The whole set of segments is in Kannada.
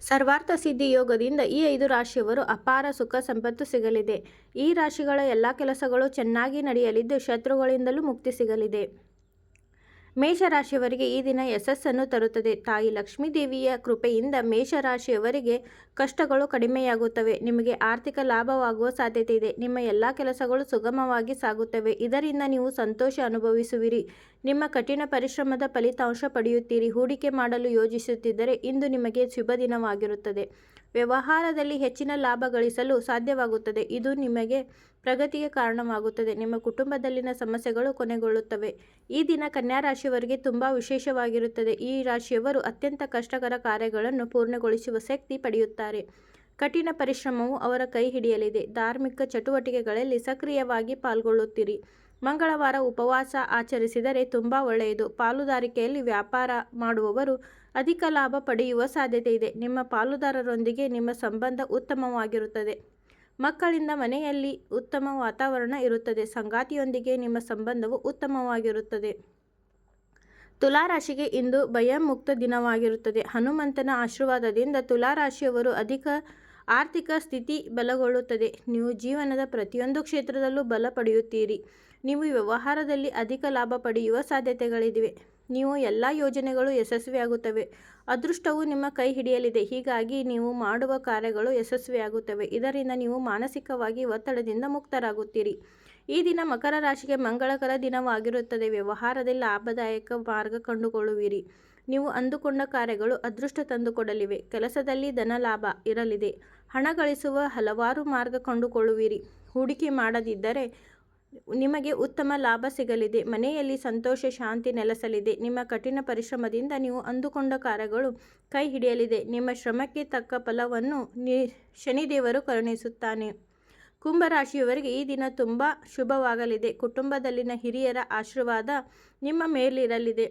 ಸರ್ವಾರ್ಥ ಸಿದ್ಧಿ ಯೋಗದಿಂದ ಈ ಐದು ರಾಶಿಯವರು ಅಪಾರ ಸುಖ ಸಂಪತ್ತು ಸಿಗಲಿದೆ. ಈ ರಾಶಿಗಳ ಎಲ್ಲ ಕೆಲಸಗಳು ಚೆನ್ನಾಗಿ ನಡೆಯಲಿದ್ದು ಶತ್ರುಗಳಿಂದಲೂ ಮುಕ್ತಿ ಸಿಗಲಿದೆ. ಮೇಷರಾಶಿಯವರಿಗೆ ಈ ದಿನ ಯಶಸ್ಸನ್ನು ತರುತ್ತದೆ. ತಾಯಿ ಲಕ್ಷ್ಮೀದೇವಿಯ ಕೃಪೆಯಿಂದ ಮೇಷರಾಶಿಯವರಿಗೆ ಕಷ್ಟಗಳು ಕಡಿಮೆಯಾಗುತ್ತವೆ. ನಿಮಗೆ ಆರ್ಥಿಕ ಲಾಭವಾಗುವ ಸಾಧ್ಯತೆ ಇದೆ. ನಿಮ್ಮ ಎಲ್ಲ ಕೆಲಸಗಳು ಸುಗಮವಾಗಿ ಸಾಗುತ್ತವೆ. ಇದರಿಂದ ನೀವು ಸಂತೋಷ ಅನುಭವಿಸುವಿರಿ. ನಿಮ್ಮ ಕಠಿಣ ಪರಿಶ್ರಮದ ಫಲಿತಾಂಶ ಪಡೆಯುತ್ತೀರಿ. ಹೂಡಿಕೆ ಮಾಡಲು ಯೋಜಿಸುತ್ತಿದ್ದರೆ ಇಂದು ನಿಮಗೆ ಶುಭ ದಿನವಾಗಿರುತ್ತದೆ. ವ್ಯವಹಾರದಲ್ಲಿ ಹೆಚ್ಚಿನ ಲಾಭ ಗಳಿಸಲು ಸಾಧ್ಯವಾಗುತ್ತದೆ. ಇದು ನಿಮಗೆ ಪ್ರಗತಿಗೆ ಕಾರಣವಾಗುತ್ತದೆ. ನಿಮ್ಮ ಕುಟುಂಬದಲ್ಲಿನ ಸಮಸ್ಯೆಗಳು ಕೊನೆಗೊಳ್ಳುತ್ತವೆ. ಈ ದಿನ ಕನ್ಯಾ ರಾಶಿಯವರಿಗೆ ತುಂಬ ವಿಶೇಷವಾಗಿರುತ್ತದೆ. ಈ ರಾಶಿಯವರು ಅತ್ಯಂತ ಕಷ್ಟಕರ ಕಾರ್ಯಗಳನ್ನು ಪೂರ್ಣಗೊಳಿಸುವ ಶಕ್ತಿ ಪಡೆಯುತ್ತಾರೆ. ಕಠಿಣ ಪರಿಶ್ರಮವು ಅವರ ಕೈ ಹಿಡಿಯಲಿದೆ. ಧಾರ್ಮಿಕ ಚಟುವಟಿಕೆಗಳಲ್ಲಿ ಸಕ್ರಿಯವಾಗಿ ಪಾಲ್ಗೊಳ್ಳುತ್ತೀರಿ. ಮಂಗಳವಾರ ಉಪವಾಸ ಆಚರಿಸಿದರೆ ತುಂಬ ಒಳ್ಳೆಯದು. ಪಾಲುದಾರಿಕೆಯಲ್ಲಿ ವ್ಯಾಪಾರ ಮಾಡುವವರು ಅಧಿಕ ಲಾಭ ಪಡೆಯುವ ಸಾಧ್ಯತೆ ಇದೆ. ನಿಮ್ಮ ಪಾಲುದಾರರೊಂದಿಗೆ ನಿಮ್ಮ ಸಂಬಂಧ ಉತ್ತಮವಾಗಿರುತ್ತದೆ. ಮಕ್ಕಳಿಂದ ಮನೆಯಲ್ಲಿ ಉತ್ತಮ ವಾತಾವರಣ ಇರುತ್ತದೆ. ಸಂಗಾತಿಯೊಂದಿಗೆ ನಿಮ್ಮ ಸಂಬಂಧವು ಉತ್ತಮವಾಗಿರುತ್ತದೆ. ತುಲಾರಾಶಿಗೆ ಇಂದು ಭಯಮುಕ್ತ ದಿನವಾಗಿರುತ್ತದೆ. ಹನುಮಂತನ ಆಶೀರ್ವಾದದಿಂದ ತುಲಾರಾಶಿಯವರು ಅಧಿಕ ಆರ್ಥಿಕ ಸ್ಥಿತಿ ಬಲಗೊಳ್ಳುತ್ತದೆ. ನೀವು ಜೀವನದ ಪ್ರತಿಯೊಂದು ಕ್ಷೇತ್ರದಲ್ಲೂ ಬಲ ಪಡೆಯುತ್ತೀರಿ. ನೀವು ವ್ಯವಹಾರದಲ್ಲಿ ಅಧಿಕ ಲಾಭ ಪಡೆಯುವ ಸಾಧ್ಯತೆಗಳಿವೆ. ನೀವು ಎಲ್ಲ ಯೋಜನೆಗಳು ಯಶಸ್ವಿಯಾಗುತ್ತವೆ. ಅದೃಷ್ಟವು ನಿಮ್ಮ ಕೈ ಹಿಡಿಯಲಿದೆ. ಹೀಗಾಗಿ ನೀವು ಮಾಡುವ ಕಾರ್ಯಗಳು ಯಶಸ್ವಿಯಾಗುತ್ತವೆ. ಇದರಿಂದ ನೀವು ಮಾನಸಿಕವಾಗಿ ಒತ್ತಡದಿಂದ ಮುಕ್ತರಾಗುತ್ತೀರಿ. ಈ ದಿನ ಮಕರ ರಾಶಿಗೆ ಮಂಗಳಕರ ದಿನವಾಗಿರುತ್ತದೆ. ವ್ಯವಹಾರದಲ್ಲಿ ಲಾಭದಾಯಕ ಮಾರ್ಗ ಕಂಡುಕೊಳ್ಳುವಿರಿ. ನೀವು ಅಂದುಕೊಂಡ ಕಾರ್ಯಗಳು ಅದೃಷ್ಟ ತಂದುಕೊಡಲಿವೆ. ಕೆಲಸದಲ್ಲಿ ಧನ ಲಾಭ ಇರಲಿದೆ. ಹಣ ಗಳಿಸುವ ಹಲವಾರು ಮಾರ್ಗ ಕಂಡುಕೊಳ್ಳುವಿರಿ. ಹೂಡಿಕೆ ಮಾಡದಿದ್ದರೆ ನಿಮಗೆ ಉತ್ತಮ ಲಾಭ ಸಿಗಲಿದೆ. ಮನೆಯಲ್ಲಿ ಸಂತೋಷ, ಶಾಂತಿ ನೆಲೆಸಲಿದೆ. ನಿಮ್ಮ ಕಠಿಣ ಪರಿಶ್ರಮದಿಂದ ನೀವು ಅಂದುಕೊಂಡ ಕಾರ್ಯಗಳು ಕೈ ಹಿಡಿಯಲಿದೆ. ನಿಮ್ಮ ಶ್ರಮಕ್ಕೆ ತಕ್ಕ ಫಲವನ್ನು ನಿ ಶನಿದೇವರು ಕರುಣಿಸುತ್ತಾನೆ. ಕುಂಭರಾಶಿಯವರಿಗೆ ಈ ದಿನ ತುಂಬ ಶುಭವಾಗಲಿದೆ. ಕುಟುಂಬದಲ್ಲಿನ ಹಿರಿಯರ ಆಶೀರ್ವಾದ ನಿಮ್ಮ ಮೇಲಿರಲಿದೆ.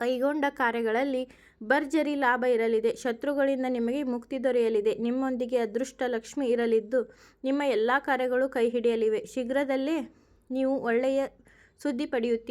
ಕೈಗೊಂಡ ಕಾರ್ಯಗಳಲ್ಲಿ ಭರ್ಜರಿ ಲಾಭ ಇರಲಿದೆ. ಶತ್ರುಗಳಿಂದ ನಿಮಗೆ ಮುಕ್ತಿ ದೊರೆಯಲಿದೆ. ನಿಮ್ಮೊಂದಿಗೆ ಅದೃಷ್ಟ ಲಕ್ಷ್ಮಿ ಇರಲಿದ್ದು ನಿಮ್ಮ ಎಲ್ಲ ಕಾರ್ಯಗಳು ಕೈ ಹಿಡಿಯಲಿವೆ ಶೀಘ್ರದಲ್ಲೇ ನೀವು ಒಳ್ಳೆಯ ಸುದ್ದಿ ಪಡೆಯುತ್ತೀರಿ.